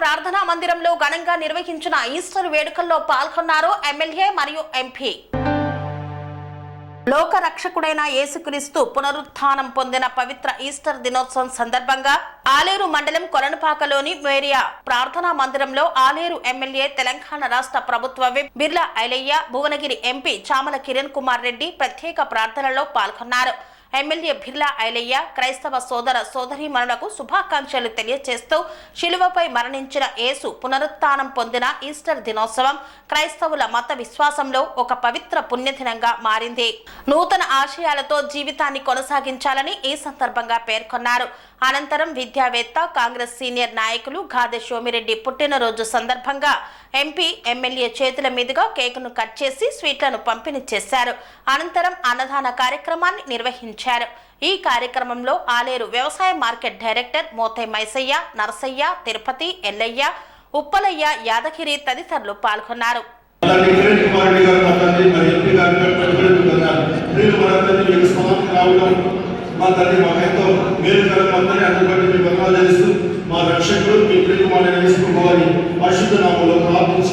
ప్రార్థనా మందిరంలో ఘనంగా నిర్వహించిన ఈస్టర్ వేడుకల్లో పాల్గొన్నారు ఎమ్మెల్యే మరియు ఎంపీ. లోక రక్షకుడైన యేసుక్రీస్తు పునరుత్థానం పొందిన పవిత్ర ఈస్టర్ దినోత్సవం సందర్భంగా ఆలేరు మండలం కొలనుపాకలోని మేరియా ప్రార్థనా మందిరంలో ఆలేరు ఎమ్మెల్యే తెలంగాణ రాష్ట్ర ప్రభుత్వ విప్ బిర్లా ఐలయ్య భువనగిరి ఎంపీ చామల కిరణ్ కుమార్ రెడ్డి ప్రత్యేక ప్రార్థనలో పాల్గొన్నారు. ఎమ్మెల్యే బిర్లా ఐలయ్య క్రైస్తవ సోదర సోదరీమణులకు శుభాకాంక్షలు తెలియజేస్తూ శిలువపై మరణించిన యేసు పునరుత్థానం పొందిన ఈస్టర్ దినోత్సవం క్రైస్తవుల మత విశ్వాసంలో ఒక పవిత్ర పుణ్యదినంగా మారింది. నూతన ఆశయాలతో జీవితాన్ని కొనసాగించాలని ఈ సందర్భంగా పేర్కొన్నారు. అనంతరం విద్యావేత్త కాంగ్రెస్ సీనియర్ నాయకులు గాదె సోమిరెడ్డి పుట్టినరోజు సందర్భంగా ఎంపీ ఎమ్మెల్యే చేతుల మీదుగా కేకును కట్ చేసి స్వీట్లను పంపిణీ చేశారు. అనంతరం అన్నదాన కార్యక్రమాన్ని నిర్వహించారు. ఈ కార్యక్రమంలో ఆలేరు వ్యవసాయ మార్కెట్ డైరెక్టర్ మోతై మైసయ్య నరసయ్య తిరుపతి ఎల్లయ్య ఉప్పలయ్య యాదగిరి తదితరులు పాల్గొన్నారు. మా తల్లి మరి ఎంపీ గారు పెట్టుబడుతున్నారు మీరు మన తండ్రి మీకు సమాధానం రావడం మా తండ్రి వందనాలు తెలుస్తూ మా రక్షకుడు మీ కిరణ్ కుమార్ రెడ్డి పరిశుద్ధ నామంలో ప్రార్థించి